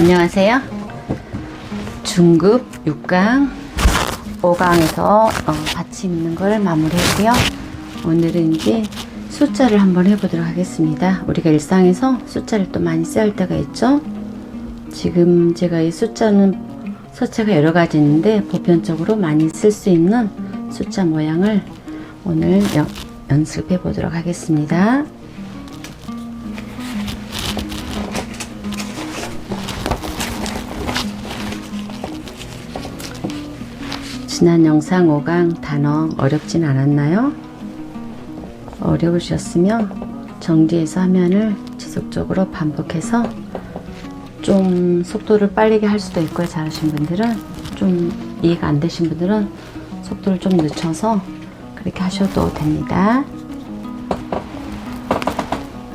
안녕하세요. 중급 6강 5강에서 어, 받침 있는 걸 마무리했고요. 오늘은 이제 숫자를 한번 해보도록 하겠습니다. 우리가 일상에서 숫자를 또 많이 써야 할 때가 있죠. 지금 제가 이 숫자는 숫자가 여러 가지 있는데 보편적으로 많이 쓸 수 있는 숫자 모양을 오늘 여- 연습해 보도록 하겠습니다. 지난 영상 5강 단어 어렵진 않았나요? 어려우셨으면 정지해서 화면을 지속적으로 반복해서 좀 속도를 빠르게 할 수도 있고요. 잘하신 분들은 좀 이해가 안 되신 분들은 속도를 좀 늦춰서 그렇게 하셔도 됩니다.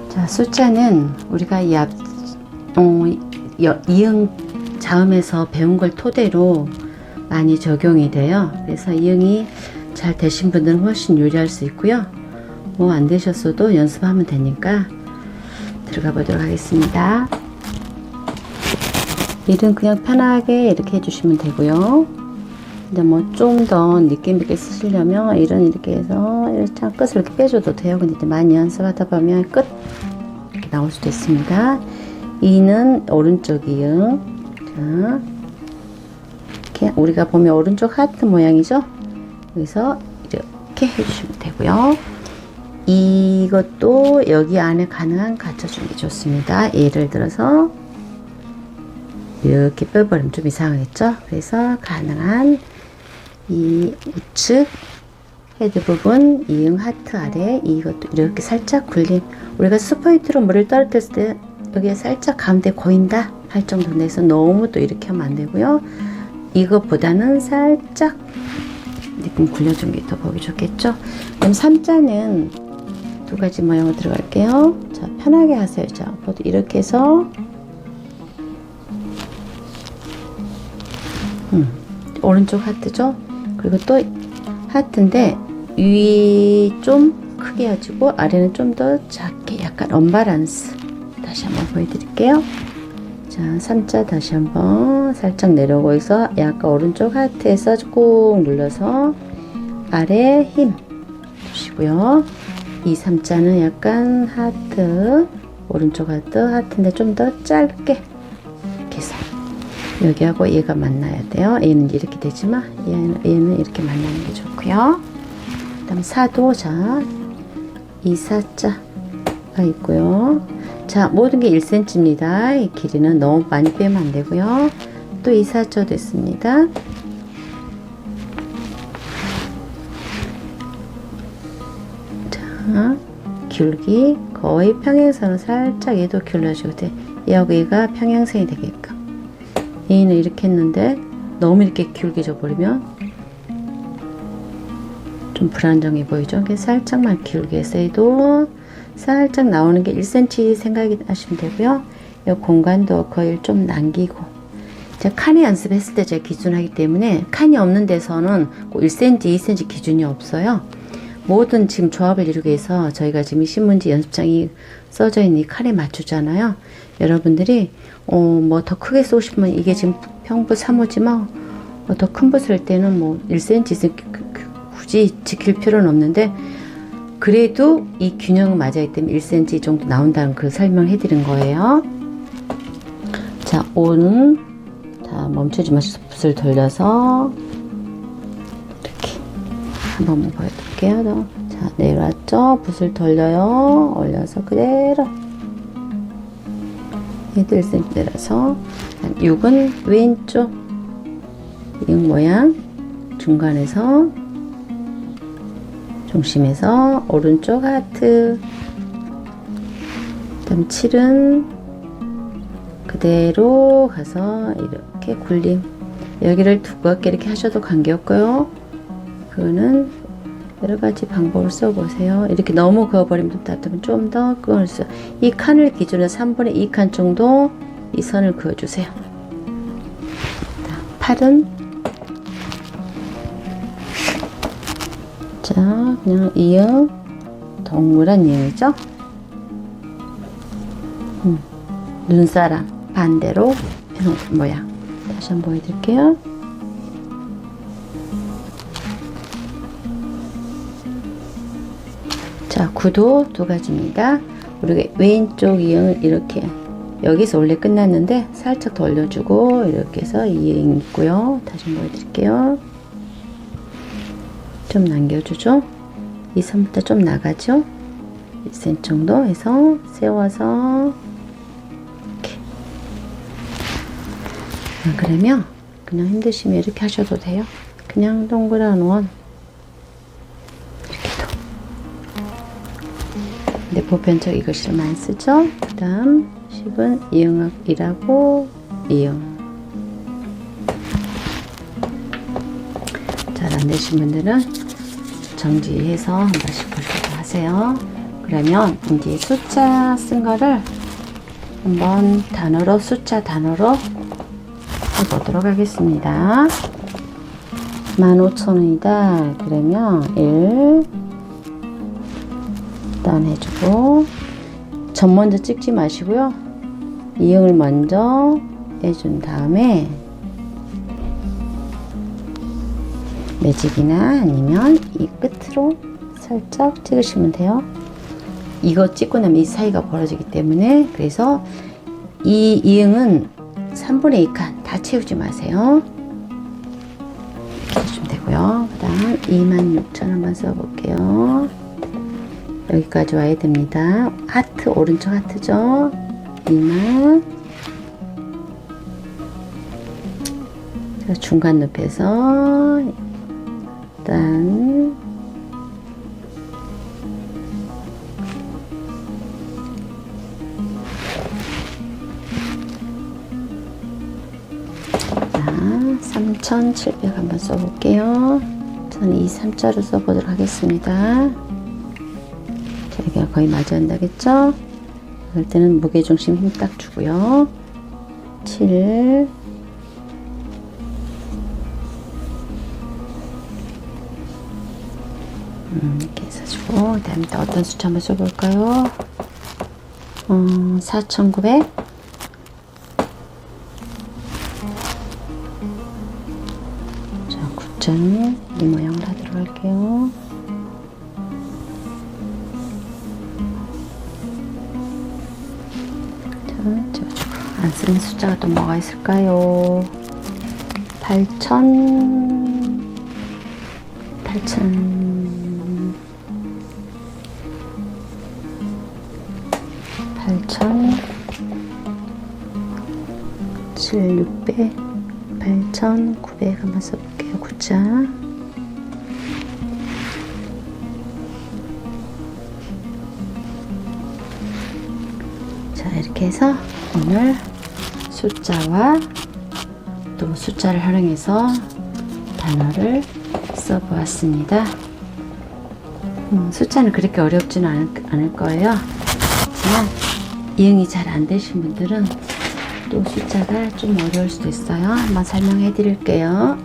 자, 숫자는 우리가 이 앞, 어, 여- 이응 자음에서 배운 걸 토대로 많이 적용이 돼요. 그래서 이응이 잘 되신 분들은 훨씬 유리할 수 있고요. 뭐 안 되셨어도 연습하면 되니까 들어가 보도록 하겠습니다. 일은 그냥 편하게 이렇게 해주시면 되고요. 근데 뭐좀 더 느낌 있게 쓰시려면 일은 이렇게 해서 이렇게 끝을 이렇게 빼줘도 돼요. 근데 이제 많이 연습하다 보면 끝 이렇게 나올 수도 있습니다. 이는 오른쪽 이응. 자, 이렇게 우리가 보면 오른쪽 하트 모양이죠. 여기서 이렇게 해주시면 되고요. 이것도 여기 안에 가능한 갖춰주는 게 좋습니다. 예를 들어서 이렇게 빼버리면 좀 이상하겠죠? 그래서 가능한 이 우측 헤드 부분 이응 하트 아래 이것도 이렇게 살짝 굴림 우리가 스포이트로 물을 떨어뜨렸을 때 여기에 살짝 가운데 고인다 할 정도 내서 너무 또 이렇게 하면 안 되고요 이것보다는 살짝 느낌 굴려준 게 더 보기 좋겠죠? 그럼 3자는 두 가지 모양으로 들어갈게요. 자 편하게 하세요. 자 모두 이렇게 해서. 음, 오른쪽 하트죠? 그리고 또 하트인데 위 좀 크게 해주고 아래는 좀 더 작게 약간 언바란스 다시 한번 보여드릴게요 자 3자 다시 한번 살짝 내려오고 있어 약간 오른쪽 하트에서 꾹 눌러서 아래 힘 주시고요 이 3자는 약간 하트 오른쪽 하트 하트인데 좀 더 짧게 이렇게 해서 여기하고 얘가 만나야 돼요. 얘는 이렇게 되지만 얘는, 얘는 이렇게 만나는 게 좋고요. 그 다음 사도 자, 이 사자가 있고요. 자, 모든 게 1cm입니다. 이 길이는 너무 많이 빼면 안 되고요. 또이 사자도 있습니다. 자, 기울기 거의 평행선을 살짝 얘도 기울여주고 돼. 여기가 평행선이 되게끔. 얘는 이렇게 했는데 너무 이렇게 기울게 져버리면 좀 불안정해 보이죠? 살짝만 기울게 해도 살짝 나오는 게 1cm 생각하시면 되고요. 이 공간도 거의 좀 남기고 제가 칸이 연습했을 때 제가 기준하기 때문에 칸이 없는 데서는 꼭 1cm, 2cm 기준이 없어요. 모든 지금 조합을 이루기 위해서 저희가 지금 이 신문지 연습장이 써져 있는 이 칸에 맞추잖아요. 여러분들이 어, 뭐 더 크게 쏘고 싶으면 이게 지금 평부 3호지만 뭐더큰 붓을 할 때는 뭐 1cm 이상 그- 그- 굳이 지킬 필요는 없는데 그래도 이 균형은 맞아야 때문에 1cm 정도 나온다는 그 설명을 해드린 거예요. 자, 오는 다 멈추지 마시고 붓을 돌려서 이렇게 한번 보여드릴게요. 더. 자, 내려왔죠? 붓을 돌려요. 올려서 그대로 얘도 1cm 내려서 6은 왼쪽 6 모양 중간에서 중심에서 오른쪽 하트 그다음 7은 그대로 가서 이렇게 굴림 여기를 두껍게 이렇게 하셔도 관계없고요 그거는 여러 가지 방법을 써보세요. 이렇게 너무 그어버리면 좀 답답하면 좀 더 그어주세요. 이 칸을 기준으로 3분의 2칸 정도 이 선을 그어주세요. 자, 팔은 자 그냥 이응 동그란 이응이죠. 음, 눈사람 반대로 모양 다시 한번 보여드릴게요. 자, 구도 두 가지입니다. 우리가 왼쪽 이응을 이렇게 여기서 원래 끝났는데 살짝 더 올려주고 이렇게 해서 이응 있고요. 다시 한번 보여드릴게요. 좀 남겨주죠. 이 선부터 좀 나가죠. 1cm 정도 해서 세워서 이렇게 아, 그러면 그냥 힘드시면 이렇게 하셔도 돼요. 그냥 동그란 원 이렇게도 근데 보편적 이것을 많이 쓰죠. 그 다음 10은 이응학이라고 이응 잘 안 되신 분들은 정지해서 한 번씩 보시고 하세요. 그러면 이제 숫자 쓴 거를 한번 단어로 숫자 단어로 해보도록 하겠습니다. 15,000원이다. 그러면 1 일단 해주고 점 먼저 찍지 마시고요. 이응을 먼저 해준 다음에 매직이나 아니면 이 끝으로 살짝 찍으시면 돼요. 이거 찍고 나면 이 사이가 벌어지기 때문에 그래서 이 이응은 3분의 2칸 다 채우지 마세요. 이렇게 해주면 되고요. 그 다음 26,000 한번 써볼게요. 여기까지 와야 됩니다. 하트, 오른쪽 하트죠. 2만 중간 높여서 일단 자, 3,700 한번 써볼게요. 저는 이 3자로 써보도록 하겠습니다. 자, 여기가 거의 맞아야 한다겠죠? 그럴 때는 무게중심 힘 딱 주고요. 7, 음, 이렇게 해서주고 그다음에 또 어떤 숫자 한번 써볼까요? 어, 4,900 자, 9점 이 모양을 하도록 할게요. 자, 안 쓰는 숫자가 또 뭐가 있을까요? 8,000 8,000 8,000 7, 600 8,900 한번 써볼게요. 구자 자 이렇게 해서 오늘 숫자와 또 숫자를 활용해서 단어를 써보았습니다. 음, 숫자는 그렇게 어렵지는 않을, 않을 거예요. 하지만 이응이 잘 안 되신 분들은 또 숫자가 좀 어려울 수도 있어요. 한번 설명해 드릴게요.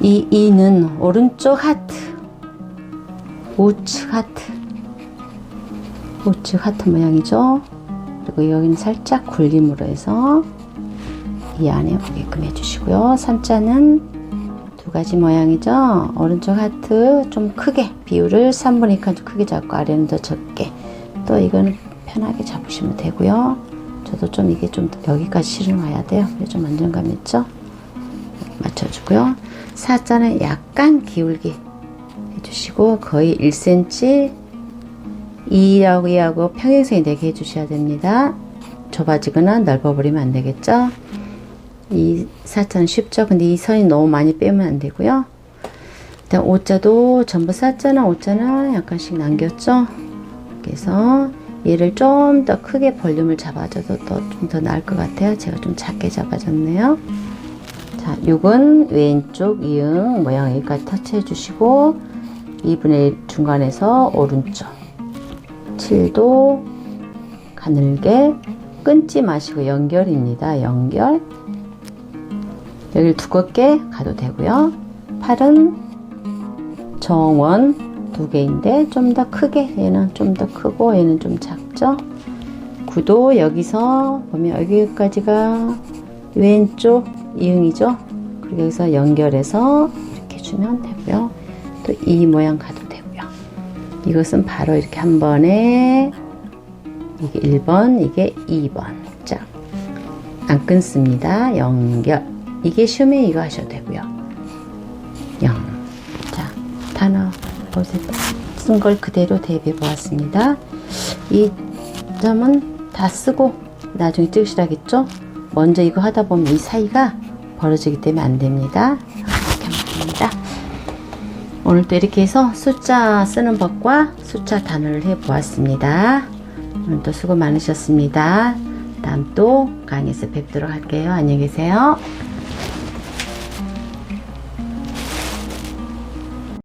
이 이는 오른쪽 하트, 우측 하트, 우측 하트 모양이죠. 그리고 여기는 살짝 굴림으로 해서 이 안에 오게끔 해주시고요. 삼자는 두 가지 모양이죠. 오른쪽 하트 좀 크게 비율을 3분의 2칸 좀 크게 잡고 아래는 더 적게 또 이거는 편하게 잡으시면 되고요. 저도 좀 이게 좀 여기까지 실어놔야 돼요. 좀 안정감 있죠? 맞춰주고요. 사자는 약간 기울기 해주시고 거의 1cm 2하고 2하고 평행선이 되게 해주셔야 됩니다. 좁아지거나 넓어버리면 안 되겠죠? 이 사자는 쉽죠? 근데 이 선이 너무 많이 빼면 안 되고요. 일단 오자도 전부 사자나 오자나 약간씩 남겼죠? 그래서 얘를 좀 더 크게 볼륨을 잡아줘도 좀 더 나을 것 같아요. 제가 좀 작게 잡아줬네요. 자, 6은 왼쪽 이응 모양 여기까지 터치해 주시고 2분의 1 중간에서 오른쪽 7도 가늘게 끊지 마시고 연결입니다. 연결 여기를 두껍게 가도 되고요. 8은 정원 두 개인데 좀 더 크게 얘는 좀 더 크고 얘는 좀 작죠. 구도 여기서 보면 여기까지가 왼쪽 이응이죠. 그리고 여기서 연결해서 이렇게 주면 되고요. 또 이 모양 가도 되고요. 이것은 바로 이렇게 한 번에 이게 1번, 이게 2번. 자, 안 끊습니다. 연결. 이게 쉬우면 이거 하셔도 되고요. 0. 자, 단어 보세요. 쓴걸 그대로 대비해 보았습니다. 이 점은 다 쓰고 나중에 찍으시라겠죠? 먼저 이거 하다 보면 이 사이가 벌어지기 때문에 안 됩니다. 됩니다. 오늘도 이렇게 해서 숫자 쓰는 법과 숫자 단어를 해 보았습니다. 오늘도 수고 많으셨습니다. 다음 또 강의에서 뵙도록 할게요. 안녕히 계세요.